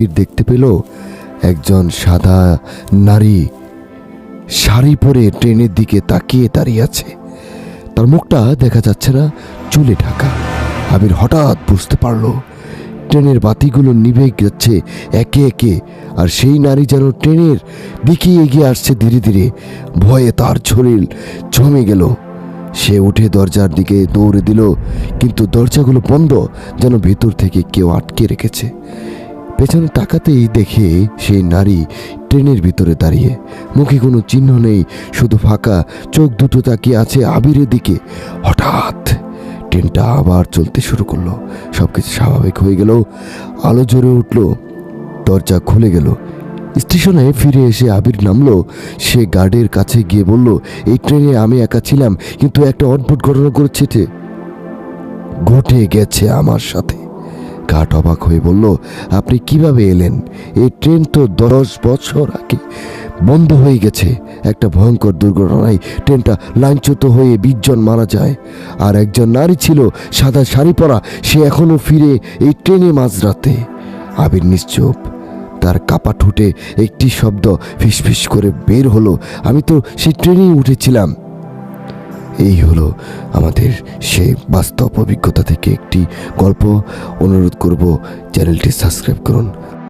দেখতে পেল একজন সাদা নারী শাড়ি পরে ট্রেনের দিকে তাকিয়ে দাঁড়িয়ে আছে। তার মুখটা দেখা যাচ্ছে না, চুলে ঢাকা। আবির হঠাৎ বুঝতে পারল, ট্রেনের বাতিগুলো নিভে যাচ্ছে একে একে, আর সেই নারী যেন ট্রেনের দিকে এগিয়ে আসছে ধীরে ধীরে। ভয়ে তার শরীর জমে গেল। সে উঠে দরজার দিকে দৌড়ে দিল, কিন্তু দরজাগুলো বন্ধ যেন ভেতর থেকে কেউ আটকে রেখেছে। পেছনে তাকাতেই দেখে সেই নারী ট্রেনের ভিতরে দাঁড়িয়ে। মুখে কোনো চিহ্ন নেই, শুধু ফাঁকা, চোখ দুটো তাকিয়ে আছে আবিরের দিকে। হঠাৎ ট্রেনটা আবার চলতে শুরু করল। সব কিছু স্বাভাবিক হয়ে গেল, আলো জ্বরে উঠল, দরজা খুলে গেল। স্টেশনে ফিরে এসে আবির নামলো, সে গার্ডের কাছে গিয়ে বলল, এই ট্রেনে আমি একা ছিলাম, কিন্তু একটা অদ্ভুত ঘটনা করেছে ঘটে গেছে আমার সাথে। কাঠ অবাক হয়ে বলল, আপনি কীভাবে এলেন? এই ট্রেন তো দশ বছর আগে বন্ধ হয়ে গেছে। একটা ভয়ঙ্কর দুর্ঘটনায় ট্রেনটা লাইনচ্যুত হয়ে বিশ জন মারা যায়। আর একজন নারী ছিল, সাদা শাড়ি পরা, সে এখনও ফিরে এই ট্রেনে মাঝরাতে। আবির নিশ্চুপ। তার কাপা ঠুটে একটি শব্দ ফিসফিস করে বের হলো। আমি তো সেই ট্রেনেই উঠেছিলাম। এই হলো আমাদের সেই বাস্তব অভিজ্ঞতা থেকে একটি গল্প অনুরোধ করব। চ্যানেলটি সাবস্ক্রাইব করুন।